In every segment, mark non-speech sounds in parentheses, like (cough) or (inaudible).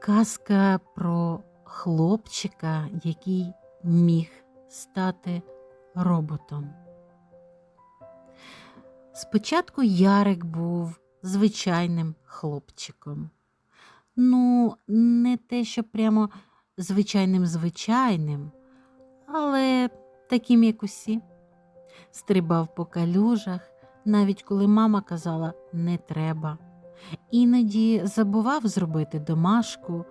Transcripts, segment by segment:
Казка про хлопчика, який міг стати роботом. Спочатку Ярик був звичайним хлопчиком. Ну, не те, що прямо звичайним звичайним, але таким, як усі. Стрибав по калюжах, навіть коли мама казала не треба. Іноді забував зробити домашку,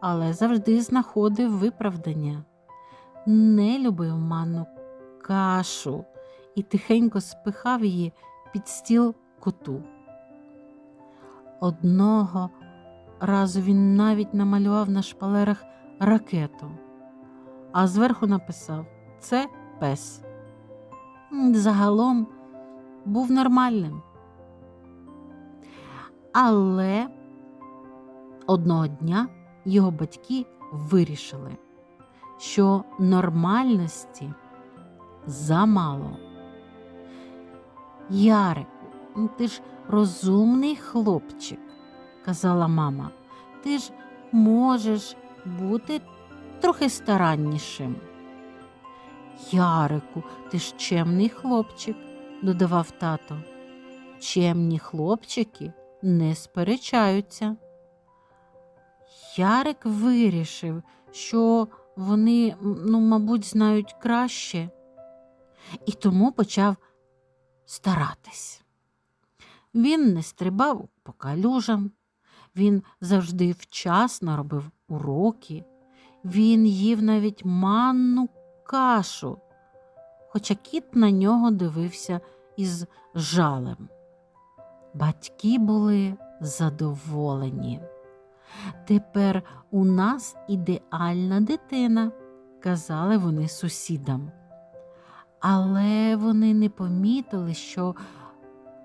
але завжди знаходив виправдання. Не любив манну кашу і тихенько спихав її під стіл коту. Одного разу він навіть намалював на шпалерах ракету, а зверху написав це пес. Загалом був нормальним. Але одного дня його батьки вирішили, що нормальності замало. Ярику, ти ж розумний хлопчик, казала мама, ти ж можеш бути трохи стараннішим. Ярику, ти ж чемний хлопчик, додавав тато. Чемні хлопчики не сперечаються. Ярик вирішив, що вони, ну, мабуть, знають краще, і тому почав старатись. Він не стрибав по калюжам, він завжди вчасно робив уроки, він їв навіть манну кашу, хоча кіт на нього дивився із жалем. Батьки були задоволені. Тепер у нас ідеальна дитина, казали вони сусідам. Але вони не помітили, що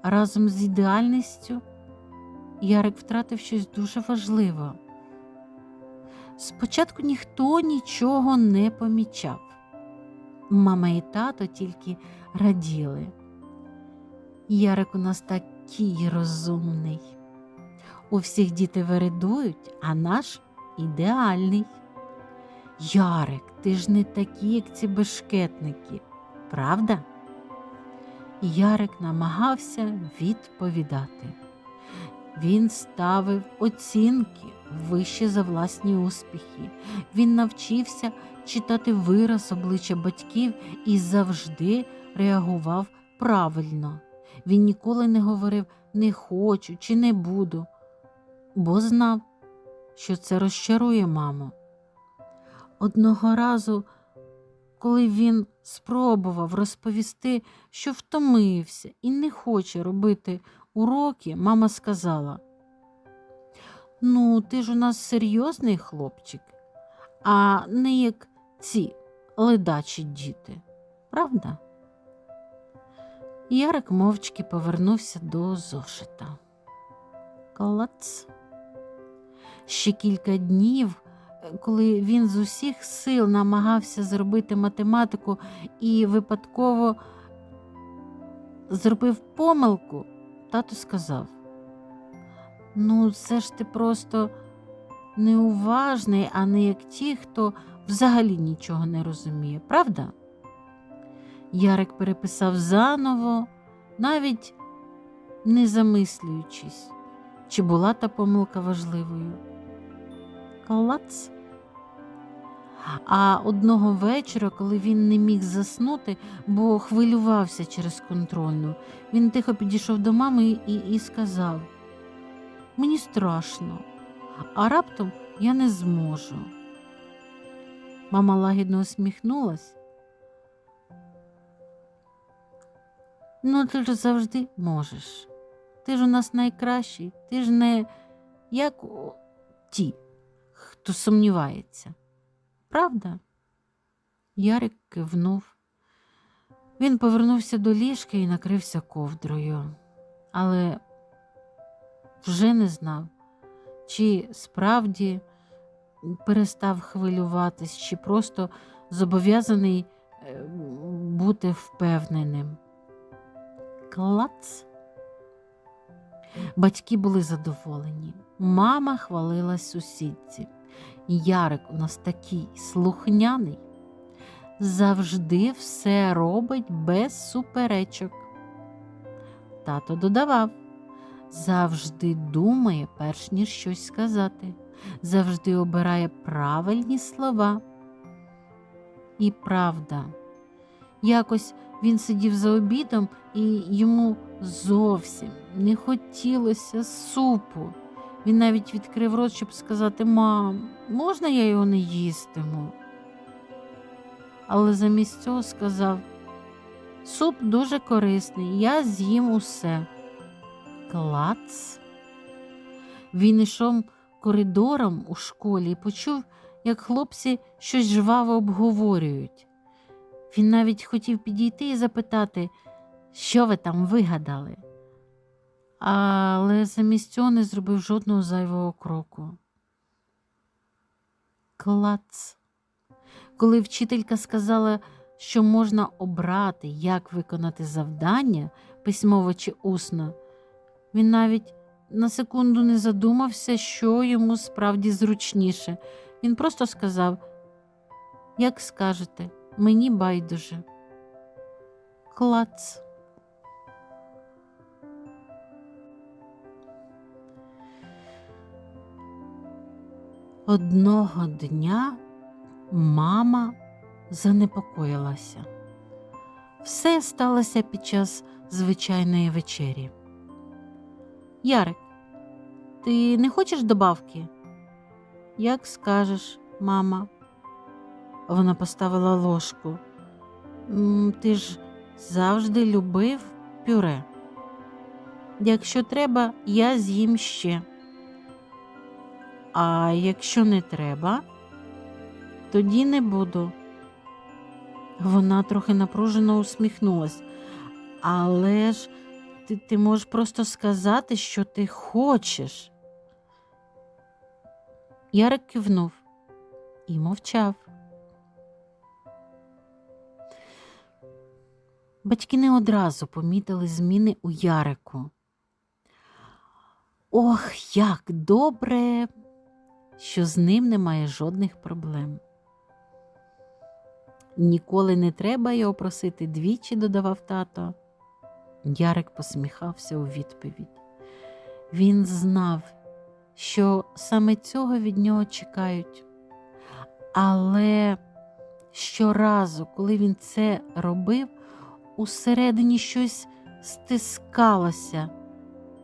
разом з ідеальністю Ярик втратив щось дуже важливе. Спочатку ніхто нічого не помічав. Мама і тато тільки раділи. Ярик у нас такий розумний. У всіх діти вередують, а наш ідеальний. Ярик, ти ж не такий, як ці бешкетники, правда? Ярик намагався відповідати. Він ставив оцінки вище за власні успіхи. Він навчився читати вираз обличчя батьків і завжди реагував правильно. Він ніколи не говорив не хочу чи не буду, бо знав, що це розчарує маму. Одного разу, коли він спробував розповісти, що втомився і не хоче робити уроки, мама сказала: Ну, ти ж у нас серйозний хлопчик, а не як ці ледачі діти, правда? Ярик мовчки повернувся до зошита. Клац. Ще кілька днів, коли він з усіх сил намагався зробити математику і випадково зробив помилку, тато сказав: Ну, це ж ти просто неуважний, а не як ті, хто взагалі нічого не розуміє, правда? Ярик переписав заново навіть не замислюючись, чи була та помилка важливою. Клац. А одного вечора, коли він не міг заснути, бо хвилювався через контрольну, він тихо підійшов до мами і, і сказав: Мені страшно, а раптом я не зможу. Мама лагідно усміхнулась. Ну, ти ж завжди можеш. Ти ж у нас найкращий, ти ж не як ті, хто сумнівається. Правда? Ярик кивнув. Він повернувся до ліжка і накрився ковдрою, але вже не знав, чи справді перестав хвилюватись, чи просто зобов'язаний е, бути впевненим. Клац. Батьки були задоволені. Мама хвалила сусідці. Ярик у нас такий слухняний, завжди все робить без суперечок. Тато додавав, завжди думає, перш ніж щось сказати, завжди обирає правильні слова. І правда, якось він сидів за обідом, і йому зовсім не хотілося супу. Він навіть відкрив рот, щоб сказати Мам, можна я його не їстиму? Але замість цього сказав Суп дуже корисний, я з'їм усе. Клац. Він йшов коридором у школі і почув, як хлопці щось жваво обговорюють. Він навіть хотів підійти і запитати, що ви там вигадали але замість цього не зробив жодного зайвого кроку. Клац. Коли вчителька сказала, що можна обрати, як виконати завдання, письмово чи усно, він навіть на секунду не задумався, що йому справді зручніше. Він просто сказав, як скажете, мені байдуже. Клац. Одного дня мама занепокоїлася. Все сталося під час звичайної вечері. Ярик, ти не хочеш добавки? Як скажеш, мама. Вона поставила ложку. Ти ж завжди любив пюре. Якщо треба, я з'їм ще. А якщо не треба, тоді не буду. Вона трохи напружено усміхнулась. Але ж ти, ти можеш просто сказати, що ти хочеш. Ярик кивнув і мовчав. Батьки не одразу помітили зміни у Ярику. Ох, як добре! що з ним немає жодних проблем. Ніколи не треба його просити двічі, додавав тато. Ярик посміхався у відповідь. Він знав, що саме цього від нього чекають. Але щоразу, коли він це робив, усередині щось стискалося,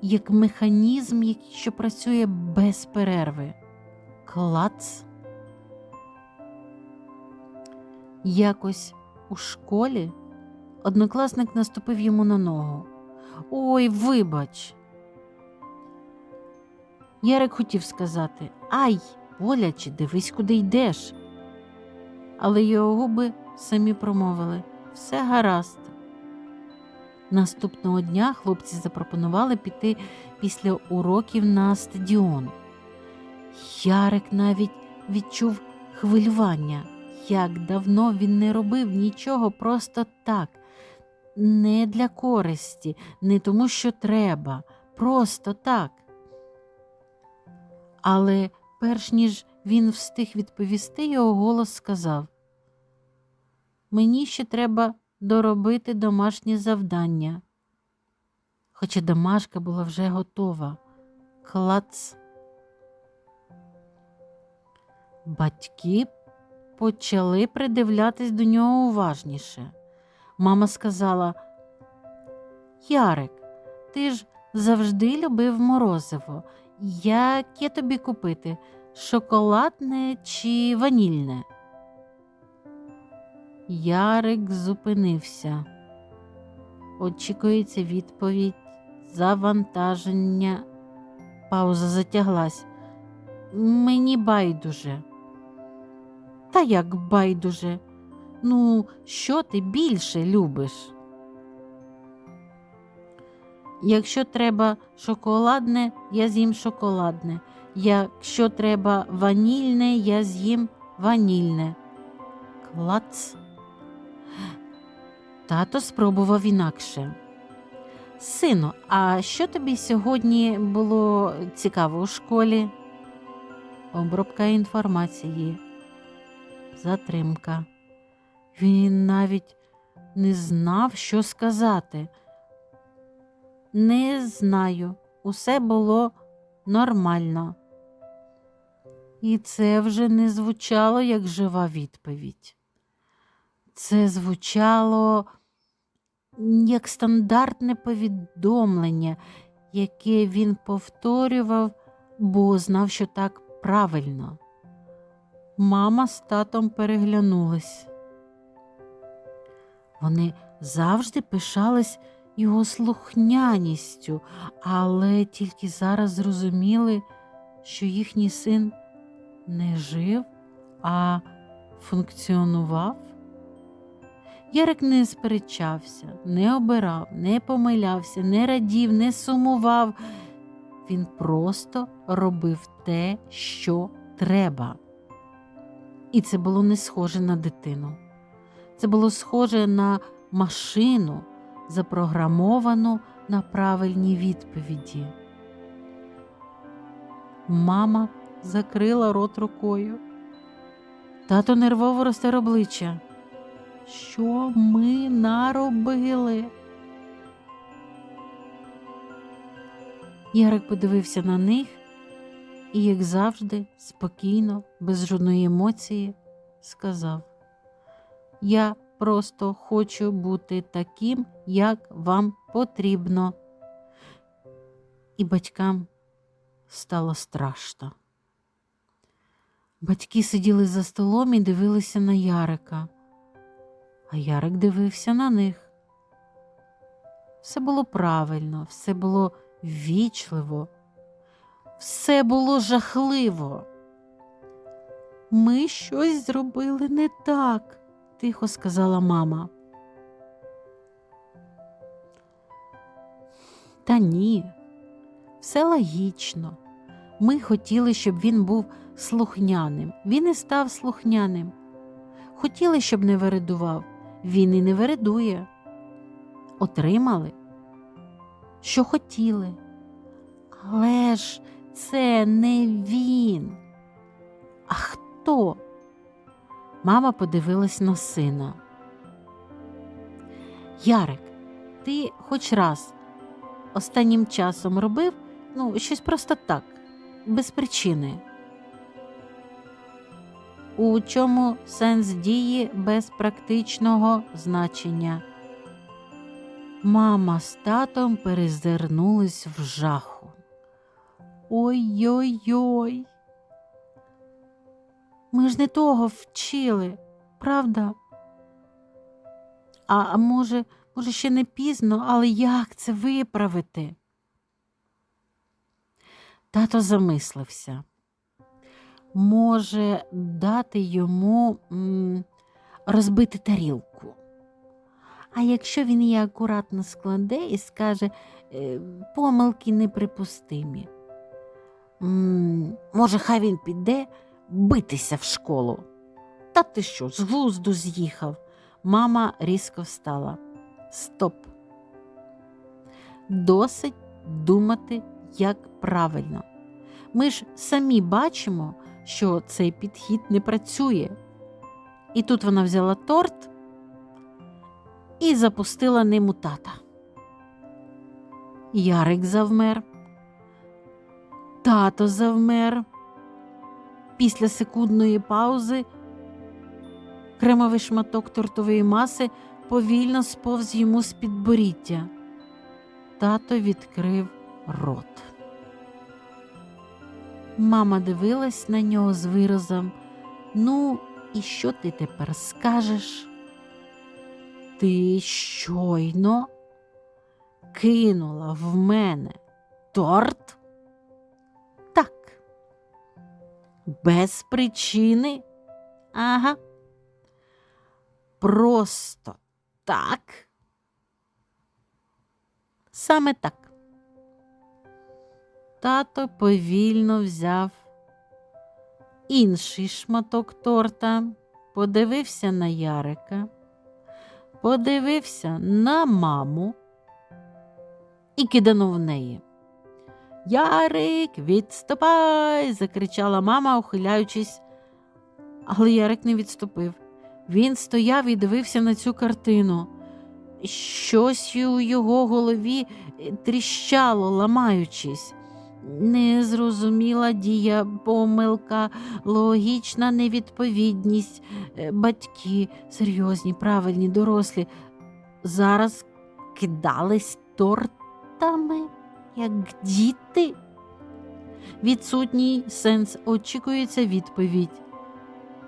як механізм, що працює без перерви клац. Якось у школі однокласник наступив йому на ногу. Ой, вибач. Ярик хотів сказати Ай, боляче, дивись, куди йдеш. Але його губи самі промовили все гаразд. Наступного дня хлопці запропонували піти після уроків на стадіон. Ярик навіть відчув хвилювання, як давно він не робив нічого просто так, не для користі, не тому, що треба, просто так. Але перш ніж він встиг відповісти, його голос сказав Мені ще треба доробити домашнє завдання. хоча домашка була вже готова. Клац. Батьки почали придивлятись до нього уважніше. Мама сказала: Ярик, ти ж завжди любив морозиво. Яке тобі купити? Шоколадне чи ванільне? Ярик зупинився. Очікується відповідь, завантаження. Пауза затяглась. Мені байдуже. Та як байдуже? Ну, що ти більше любиш? Якщо треба шоколадне, я з'їм шоколадне. Якщо треба ванільне, я з'їм ванільне. Клац. Тато спробував інакше. Сину, а що тобі сьогодні було цікаво у школі? Обробка інформації. Затримка. Він навіть не знав, що сказати. Не знаю, усе було нормально. І це вже не звучало як жива відповідь. Це звучало як стандартне повідомлення, яке він повторював, бо знав, що так правильно. Мама з татом переглянулись. Вони завжди пишались його слухняністю, але тільки зараз зрозуміли, що їхній син не жив, а функціонував. Ярик не сперечався, не обирав, не помилявся, не радів, не сумував. Він просто робив те, що треба. І це було не схоже на дитину. Це було схоже на машину, запрограмовану на правильні відповіді. Мама закрила рот рукою. Тато нервово розтер обличчя. Що ми наробили? Ярик подивився на них і, як завжди, спокійно, без жодної емоції, сказав: Я просто хочу бути таким, як вам потрібно. І батькам стало страшно. Батьки сиділи за столом і дивилися на Ярика, а Ярик дивився на них. Все було правильно, все було ввічливо, все було жахливо. Ми щось зробили не так, тихо сказала мама. Та ні, все логічно. Ми хотіли, щоб він був слухняним. Він і став слухняним. Хотіли, щоб не вередував. Він і не вередує. Отримали, що хотіли. Але ж це не він. А хто? Мама подивилась на сина. Ярик, ти хоч раз останнім часом робив ну, щось просто так, без причини. У чому сенс дії без практичного значення? Мама з татом перезирнулись в жаху. Ой-ой-ой. Ми ж не того вчили, правда? А, може, може, ще не пізно, але як це виправити? Тато замислився. Може, дати йому розбити тарілку. А якщо він її акуратно складе і скаже е, помилки неприпустимі, може, хай він піде битися в школу. Та ти що, з глузду з'їхав? Мама різко встала. Стоп. Досить думати, як правильно. Ми ж самі бачимо, що цей підхід не працює. І тут вона взяла торт і запустила ним у тата. Ярик завмер. Тато завмер. Після секундної паузи кремовий шматок тортової маси повільно сповз йому з підборіддя. Тато відкрив рот. Мама дивилась на нього з виразом. Ну, і що ти тепер скажеш? Ти щойно кинула в мене торт? Так. Без причини? Ага. Просто так. Саме так. Тато повільно взяв інший шматок торта, подивився на Ярика, подивився на маму і киданув в неї. Ярик, відступай! закричала мама, ухиляючись, але Ярик не відступив. Він стояв і дивився на цю картину. Щось у його голові тріщало, ламаючись. Незрозуміла дія, помилка, логічна невідповідність, Е, батьки, серйозні, правильні, дорослі, зараз кидались тортами, як діти. Відсутній сенс очікується відповідь.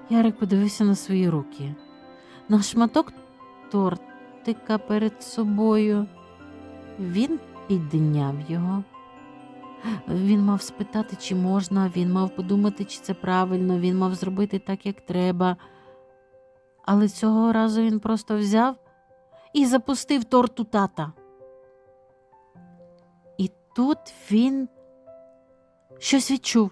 Ярик подивився на свої руки. На шматок тортика перед собою. Він підняв його. Він мав спитати, чи можна, він мав подумати, чи це правильно, він мав зробити так, як треба. Але цього разу він просто взяв і запустив торт у тата. І тут він щось відчув.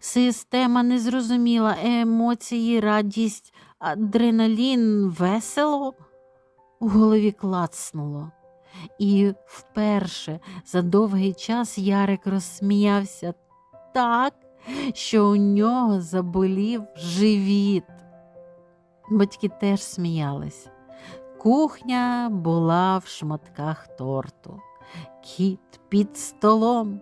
Система не зрозуміла емоції, радість, адреналін, весело. У голові клацнуло. І вперше за довгий час Ярик розсміявся так, що у нього заболів живіт. Батьки теж сміялись. Кухня була в шматках торту. Кіт під столом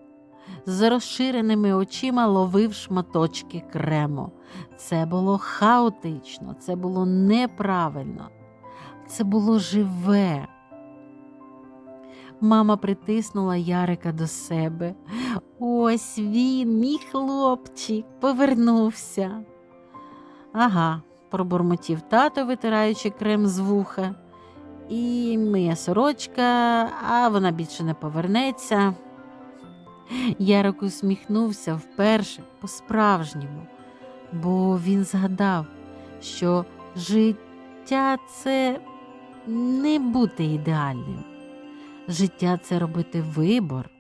з розширеними очима ловив шматочки крему. Це було хаотично, це було неправильно, це було живе. Мама притиснула Ярика до себе. Ось він, мій хлопчик, повернувся. Ага, пробурмотів тато, витираючи крем з вуха. І моя сорочка, а вона більше не повернеться. Ярик усміхнувся вперше по-справжньому, бо він згадав, що життя це не бути ідеальним. Життя це робити вибор,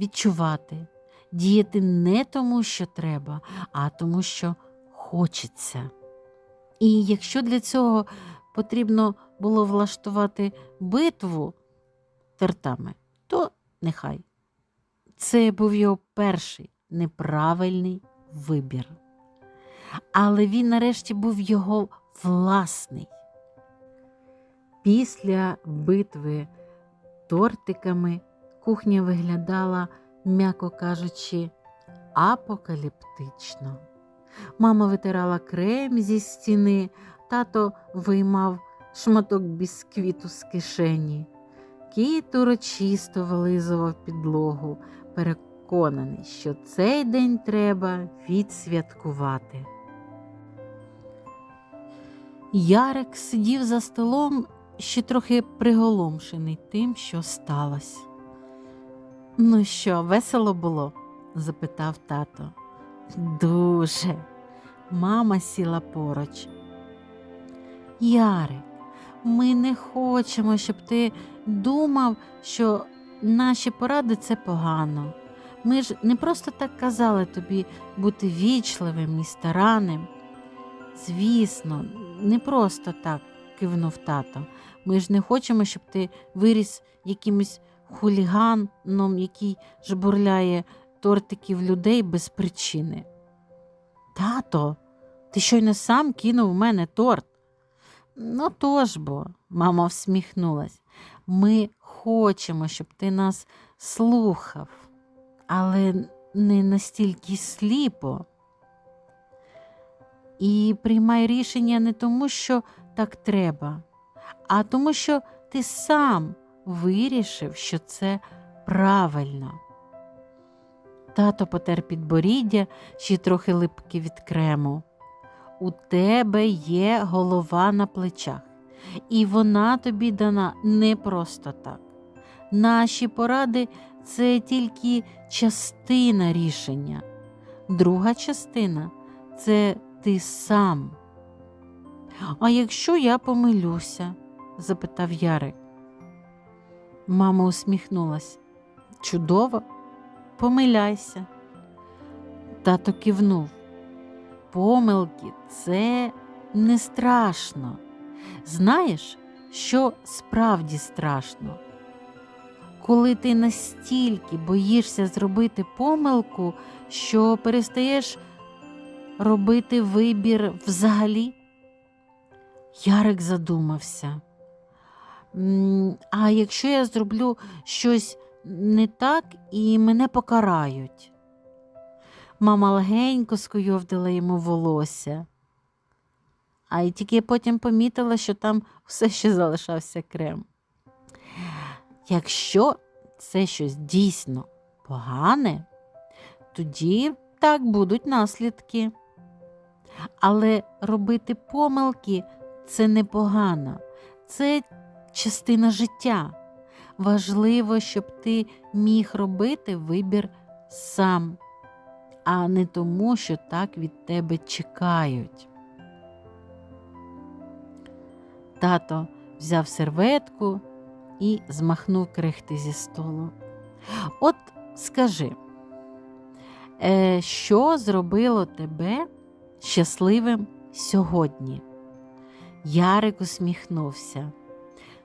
відчувати, діяти не тому, що треба, а тому, що хочеться. І якщо для цього потрібно було влаштувати битву тертами, то нехай. Це був його перший неправильний вибір. Але він нарешті був його власний. Після битви тортиками кухня виглядала, м'яко кажучи, апокаліптично. Мама витирала крем зі стіни, тато виймав шматок бісквіту з кишені. Кіт урочисто вилизував підлогу, переконаний, що цей день треба відсвяткувати. Ярик сидів за столом ще трохи приголомшений тим, що сталося. Ну що, весело було? запитав тато. Дуже. Мама сіла поруч. Ярик, ми не хочемо, щоб ти думав, що наші поради це погано. Ми ж не просто так казали тобі бути вічливим і старанним. Звісно, не просто так, кивнув тато. Ми ж не хочемо, щоб ти виріс якимось хуліганом, який жбурляє тортиків людей без причини. Тато, ти щойно сам кинув в мене торт. Ну тож бо, мама всміхнулась, ми хочемо, щоб ти нас слухав, але не настільки сліпо. І приймай рішення не тому, що так треба, а тому, що ти сам вирішив, що це правильно. Тато потер підборіддя ще трохи липки від крему. У тебе є голова на плечах, і вона тобі дана не просто так. Наші поради це тільки частина рішення. Друга частина це ти сам. А якщо я помилюся? запитав Ярик. Мама усміхнулась. Чудово, помиляйся. Тато кивнув. Помилки це не страшно. Знаєш, що справді страшно? Коли ти настільки боїшся зробити помилку, що перестаєш робити вибір взагалі? Ярик задумався. А якщо я зроблю щось не так і мене покарають? Мама легенько скуйовдила йому волосся, а й тільки потім помітила, що там все ще залишався крем. Якщо це щось дійсно погане, тоді так будуть наслідки. Але робити помилки це непогано, це частина життя. Важливо, щоб ти міг робити вибір сам, а не тому, що так від тебе чекають. Тато взяв серветку і змахнув крихти зі столу. От скажи, е, що зробило тебе щасливим сьогодні? Ярик усміхнувся.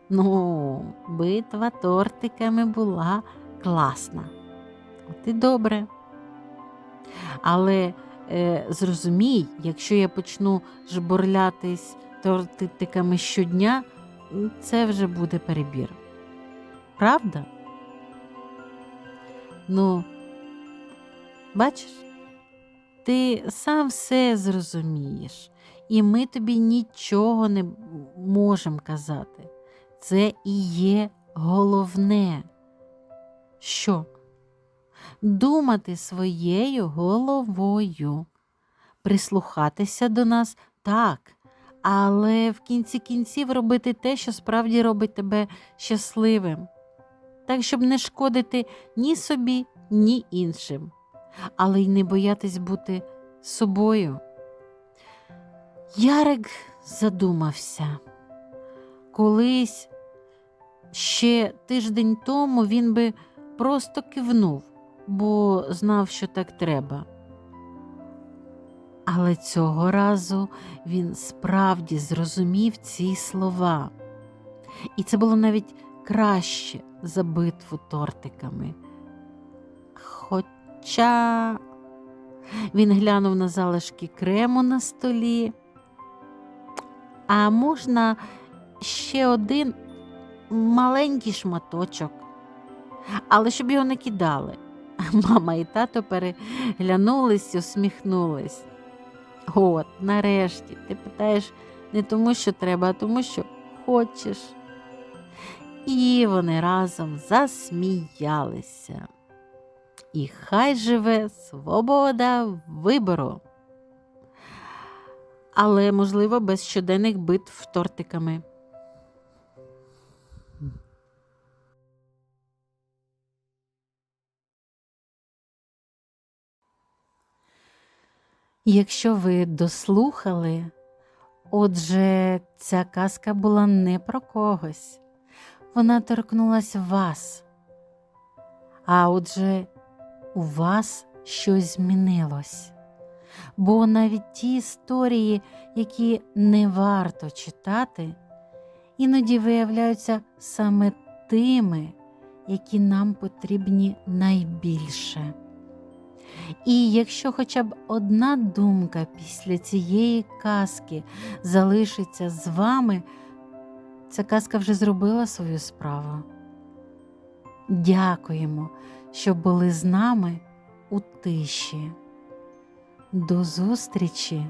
Ну, битва тортиками була класна. От і добре. Але е, зрозумій, якщо я почну жбурлятись тортиками щодня, це вже буде перебір. Правда? Ну, бачиш, ти сам все зрозумієш, і ми тобі нічого не можемо казати. Це і є головне. Що? Думати своєю головою, прислухатися до нас так, але в кінці кінців робити те, що справді робить тебе щасливим, так, щоб не шкодити ні собі, ні іншим, але й не боятись бути собою. Ярик задумався. Колись ще тиждень тому він би просто кивнув, бо знав, що так треба. Але цього разу він справді зрозумів ці слова, і це було навіть краще за битву тортиками. Хоча він глянув на залишки крему на столі, а можна ще один маленький шматочок, але щоб його не кидали. (laughs) Мама і тато переглянулись усміхнулись. От, нарешті, ти питаєш не тому, що треба, а тому, що хочеш. І вони разом засміялися. І хай живе свобода вибору. Але, можливо, без щоденних битв тортиками. Якщо ви дослухали, отже, ця казка була не про когось, вона торкнулася вас, а отже, у вас щось змінилось. Бо навіть ті історії, які не варто читати, іноді виявляються саме тими, які нам потрібні найбільше. І якщо хоча б одна думка після цієї казки залишиться з вами, ця казка вже зробила свою справу. Дякуємо, що були з нами у тиші. До зустрічі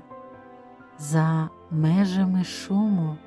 за межами шуму.